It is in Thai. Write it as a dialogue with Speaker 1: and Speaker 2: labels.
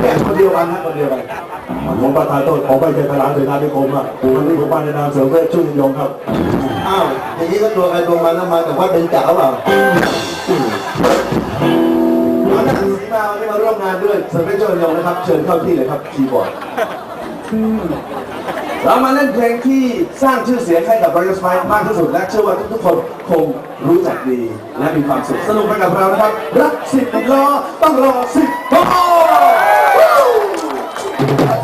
Speaker 1: เนี่ยคนเดียวกันนะคนเดียวกันผมประธานโทษขอไปเจอพลานเสนาธิคมอะวันนี้ผมมาในนามเสริมเวชชื่นยงครับ
Speaker 2: อ้าวอย่างนี้ก็ตัวใครตัวมันแล้วมาจากวัดเป็นจ่าเปล่า
Speaker 1: มาจากสีมาวันนี้มาร่วมงานด้วยเสริมเวชชื่นยงนะครับ เชิญเข้าที่เลยครับคีย์บอร์ดเรามาเล่นเพลงที่สร้างชื่อเสียงให้กับบริษัทมากที่สุดและเชื่อว่าทุกๆคนคงรู้จักดีและมีความสุขสนุกไปกับเรานะครับ รักสิบล้อต้องรอสิบล้อ Thank you.